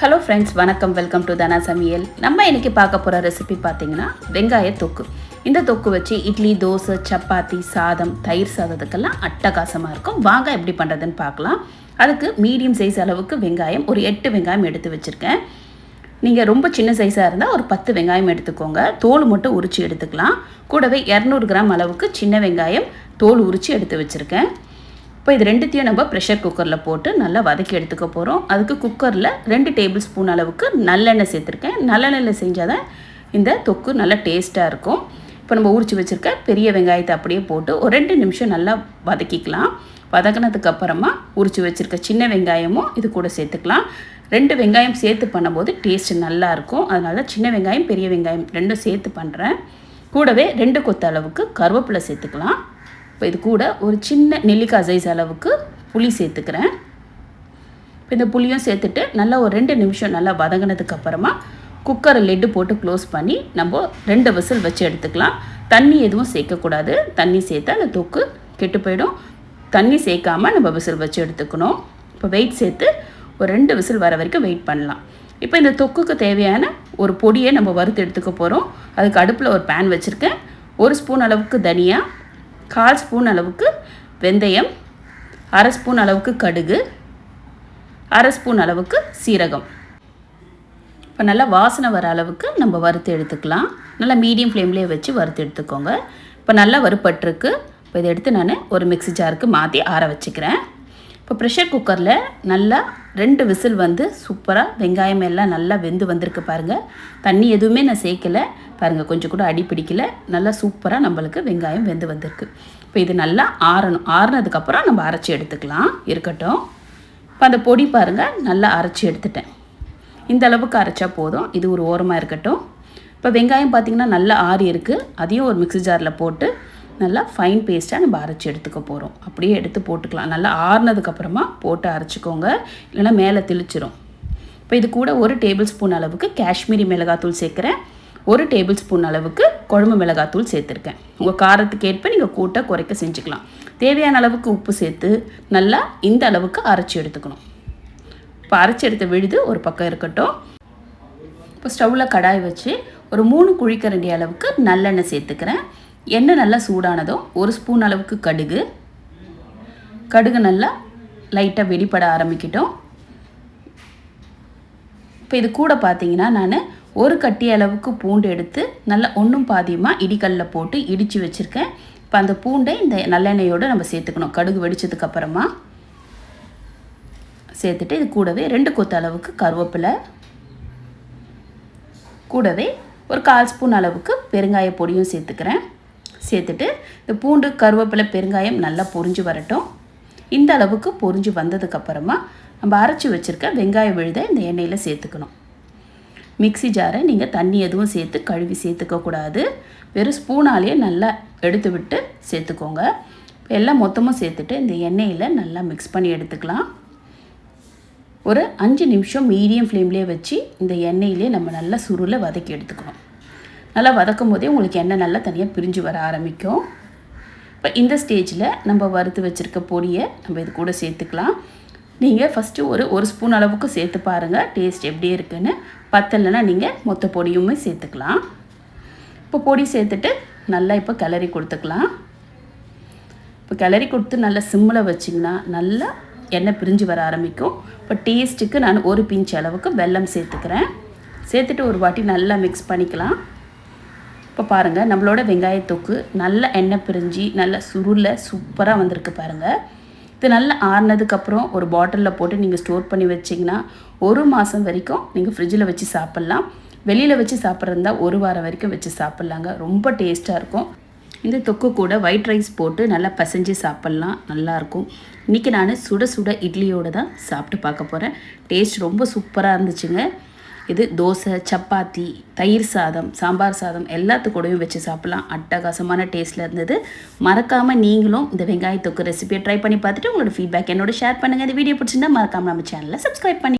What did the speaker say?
Hello friends வணக்கம். Welcome to Dhana Samayal நம்ம இன்னைக்கு பார்க்க போகிற ரெசிபி பார்த்தீங்கன்னா வெங்காய தொக்கு. இந்த தொக்கு வச்சு இட்லி தோசை சப்பாத்தி சாதம் தயிர் சாதத்துக்கெல்லாம் அட்டகாசமாக இருக்கும். வாங்க எப்படி பண்ணுறதுன்னு பார்க்கலாம். அதுக்கு மீடியம் சைஸ் அளவுக்கு வெங்காயம் ஒரு எட்டு வெங்காயம் எடுத்து வச்சுருக்கேன். நீங்கள் ரொம்ப சின்ன சைஸாக இருந்தால் ஒரு பத்து வெங்காயம் எடுத்துக்கோங்க. தோல் மட்டும் உரித்து எடுத்துக்கலாம். கூடவே இரநூறு கிராம் அளவுக்கு சின்ன வெங்காயம் தோல் உரித்து எடுத்து வச்சுருக்கேன். இப்போ இது ரெண்டுத்தையும் நம்ம ப்ரெஷர் குக்கரில் போட்டு நல்லா வதக்கி எடுத்துக்க போகிறோம் அதுக்கு குக்கரில் ரெண்டு டேபிள் ஸ்பூன் அளவுக்கு நல்லெண்ணெய் சேர்த்துருக்கேன். நல்லெண்ணெயில் செஞ்சால் தான் இந்த தொக்கு நல்லா டேஸ்ட்டாக இருக்கும். இப்போ நம்ம உரிச்சு வச்சுருக்க பெரிய வெங்காயத்தை அப்படியே போட்டு ஒரு ரெண்டு நிமிஷம் நல்லா வதக்கிக்கலாம். வதக்கினதுக்கு அப்புறமா உரிச்சு வச்சுருக்க சின்ன வெங்காயமும் இது கூட சேர்த்துக்கலாம். ரெண்டு வெங்காயம் சேர்த்து பண்ணும்போது டேஸ்ட் நல்லாயிருக்கும் அதனால சின்ன வெங்காயம் பெரிய வெங்காயம் ரெண்டும் சேர்த்து பண்ணுறேன் கூடவே ரெண்டு கொத்த அளவுக்கு கருவேப்பிலை சேர்த்துக்கலாம். இப்போ இது கூட ஒரு சின்ன நெல்லிக்காய் சைஸ் அளவுக்கு புளி சேர்த்துக்கிறேன். இப்போ இந்த புளியும் சேர்த்துட்டு நல்லா ஒரு ரெண்டு நிமிஷம் நல்லா வதங்கினதுக்கு அப்புறமா குக்கரை லெட்டு போட்டு க்ளோஸ் பண்ணி நம்ம ரெண்டு விசில் வச்சு எடுத்துக்கலாம். தண்ணி எதுவும் சேர்க்கக்கூடாது. தண்ணி சேர்த்தா அந்த தொக்கு கெட்டு போயிடும். தண்ணி சேர்க்காம நம்ம விசில் வச்சு எடுத்துக்கணும். இப்போ வெயிட் சேர்த்து ஒரு ரெண்டு விசில் வர வரைக்கும் வெயிட் பண்ணலாம். இப்போ இந்த தொக்குக்கு தேவையான ஒரு பொடியை நம்ம வறுத்து எடுத்துக்க போகிறோம் அதுக்கு அடுப்பில் ஒரு பேன் வச்சுருக்கேன். ஒரு ஸ்பூன் அளவுக்கு தனியாக கால் ஸ்பூன் அளவுக்கு வெந்தயம் அரை ஸ்பூன் அளவுக்கு கடுகு அரை ஸ்பூன் அளவுக்கு சீரகம். இப்போ நல்லா வாசனை வர அளவுக்கு நம்ம வறுத்து எடுத்துக்கலாம். நல்லா மீடியம் ஃப்ளேம்லேயே வச்சு வறுத்து எடுத்துக்கோங்க. இப்போ நல்லா வறுப்பட்டிருக்கு இப்போ இதை எடுத்து நான் ஒரு மிக்ஸி ஜாருக்கு மாற்றி ஆற வச்சுக்கிறேன். இப்போ ப்ரெஷர் குக்கரில் நல்லா ரெண்டு விசில் வந்து சூப்பராக வெங்காயம் எல்லாம் நல்லா வெந்து வந்திருக்கு பாருங்கள் தண்ணி எதுவுமே நான் சேர்க்கலை. பாருங்கள் கொஞ்சம் கூட அடி பிடிக்கல. நல்லா சூப்பராக நம்மளுக்கு வெங்காயம் வெந்து வந்திருக்கு. இப்போ இது நல்லா ஆறணும். ஆறுனதுக்கப்புறம் நம்ம அரைச்சி எடுத்துக்கலாம். இருக்கட்டும். இப்போ அந்த பொடி பாருங்கள் நல்லா அரைச்சி எடுத்துட்டேன். இந்த அளவுக்கு அரைச்சா போதும். இது ஒரு ஓரமாக இருக்கட்டும். இப்போ வெங்காயம் பார்த்திங்கன்னா நல்லா ஆறி இருக்குது அதையும் ஒரு மிக்ஸி ஜாரில் போட்டு நல்லா ஃபைன் பேஸ்ட்டாக நம்ம அரைச்சி எடுத்துக்க போகிறோம் அப்படியே எடுத்து போட்டுக்கலாம். நல்லா ஆறுனதுக்கப்புறமா போட்டு அரைச்சிக்கோங்க. இல்லைனா மேலே தெளிச்சிரும். இப்போ இது கூட ஒரு டேபிள் ஸ்பூன் அளவுக்கு காஷ்மீரி மிளகாத்தூள் சேர்க்குறேன். ஒரு டேபிள் ஸ்பூன் அளவுக்கு குழம்பு மிளகாத்தூள் சேர்த்துருக்கேன். உங்கள் காரத்துக்கு ஏற்ப நீங்கள் கூட்ட குறைக்க செஞ்சுக்கலாம். தேவையான அளவுக்கு உப்பு சேர்த்து நல்லா இந்த அளவுக்கு அரைச்சி எடுத்துக்கணும். இப்போ அரைச்சி எடுத்த விழுது ஒரு பக்கம் இருக்கட்டும். இப்போ ஸ்டவ்வில் கடாய் வச்சு ஒரு மூணு குழிக்கரண்டி அளவுக்கு நல்லெண்ணெய் சேர்த்துக்கிறேன். எண்ணெய் நல்லா சூடானதும் ஒரு ஸ்பூன் அளவுக்கு கடுகு. கடுகு நல்லா லைட்டாக வெடிப்பட ஆரம்பிக்கிட்டோம். இப்போ இது கூட பார்த்தீங்கன்னா நான் ஒரு கட்டி அளவுக்கு பூண்டு எடுத்து நல்லா ஒன்றும் பாதியமாக இடிக்கல்லில் போட்டு இடித்து வச்சுருக்கேன். இப்போ அந்த பூண்டை இந்த நல்லெண்ணெயோடு நம்ம சேர்த்துக்கணும். கடுகு வெடித்ததுக்கப்புறமா சேர்த்துட்டு இது கூடவே ரெண்டு கொத்து அளவுக்கு கருவேப்பிலை. கூடவே ஒரு கால் ஸ்பூன் அளவுக்கு பெருங்காய பொடியும் சேர்த்துக்கிறேன். சேர்த்துட்டு இந்த பூண்டு கருவேப்பிலை பெருங்காயம் நல்லா பொரிஞ்சு வரட்டும். இந்த அளவுக்கு பொரிஞ்சு வந்ததுக்கப்புறமா நம்ம அரைச்சி வச்சுருக்க வெங்காய விழுதை இந்த எண்ணெயில் சேர்த்துக்கணும். மிக்ஸி ஜாரை நீங்கள் தண்ணி எதுவும் சேர்த்து கழுவி சேர்த்துக்கக்கூடாது வெறும் ஸ்பூனாலேயே நல்லா எடுத்து விட்டு சேர்த்துக்கோங்க. எல்லாம் மொத்தமும் சேர்த்துட்டு இந்த எண்ணெயில் நல்லா மிக்ஸ் பண்ணி எடுத்துக்கலாம். ஒரு அஞ்சு நிமிஷம் மீடியம் ஃப்ளேம்லேயே வச்சு இந்த எண்ணெயிலே நம்ம நல்லா சுருளை வதக்கி எடுத்துக்கணும். நல்லா வதக்கும் போதே உங்களுக்கு எண்ணெய் நல்லா தனியாக பிரிஞ்சு வர ஆரம்பிக்கும். இப்போ இந்த ஸ்டேஜில் நம்ம வறுத்து வச்சுருக்க பொடியை நம்ம இது கூட சேர்த்துக்கலாம். நீங்கள் ஃபஸ்ட்டு ஒரு ஒரு ஸ்பூன் அளவுக்கு சேர்த்து பாருங்கள் டேஸ்ட் எப்படி இருக்குன்னு. பத்தலைன்னா நீங்கள் மொத்த பொடியுமே சேர்த்துக்கலாம். இப்போ பொடி சேர்த்துட்டு நல்லா இப்போ கிளறி கொடுத்துக்கலாம். இப்போ கிளறி கொடுத்து நல்லா சிம்மில் வச்சிங்கன்னா நல்லா எண்ணெய் பிரிஞ்சு வர ஆரம்பிக்கும். இப்போ டேஸ்ட்டுக்கு நான் ஒரு பிஞ்ச் அளவுக்கு வெல்லம் சேர்த்துக்கிறேன். சேர்த்துட்டு ஒரு வாட்டி நல்லா மிக்ஸ் பண்ணிக்கலாம். இப்போ பாருங்கள் நம்மளோட வெங்காய தொக்கு நல்ல எண்ணெய் பிரிஞ்சு நல்ல சுருளில் சூப்பராக வந்திருக்கு பாருங்கள் இது நல்லா ஆறினதுக்கப்புறம் ஒரு பாட்டிலில் போட்டு நீங்கள் ஸ்டோர் பண்ணி வச்சிங்கன்னா ஒரு மாதம் வரைக்கும் நீங்கள் ஃப்ரிட்ஜில் வச்சு சாப்பிட்லாம். வெளியில் வச்சு சாப்பிட்றதா ஒரு வாரம் வரைக்கும் வச்சு சாப்பிட்லாங்க. ரொம்ப டேஸ்ட்டாக இருக்கும். இந்த தொக்கு கூட ஒயிட் ரைஸ் போட்டு நல்லா பசைஞ்சு சாப்பிட்லாம். நல்லாயிருக்கும் இன்றைக்கி நான் சுட சுட இட்லியோடு தான் சாப்பிட்டு பார்க்க போகிறேன் டேஸ்ட் ரொம்ப சூப்பராக இருந்துச்சுங்க. இது தோசை சப்பாத்தி தயிர் சாதம் சாம்பார் சாதம் எல்லாத்துக்கூடயும் வச்சு சாப்பிட்லாம். அட்டகாசமான டேஸ்ட்டில் இருந்தது. மறக்காமல் நீங்களும் இந்த வெங்காய தொக்கு ரெசிபியை ட்ரை பண்ணி பார்த்துட்டு உங்களோட ஃபீட்பேக் என்னோட ஷேர் பண்ணுங்கள் இந்த வீடியோ பிடிச்சிருந்தா மறக்காமல் நம்ம சேனலை சப்ஸ்கிரைப் பண்ணி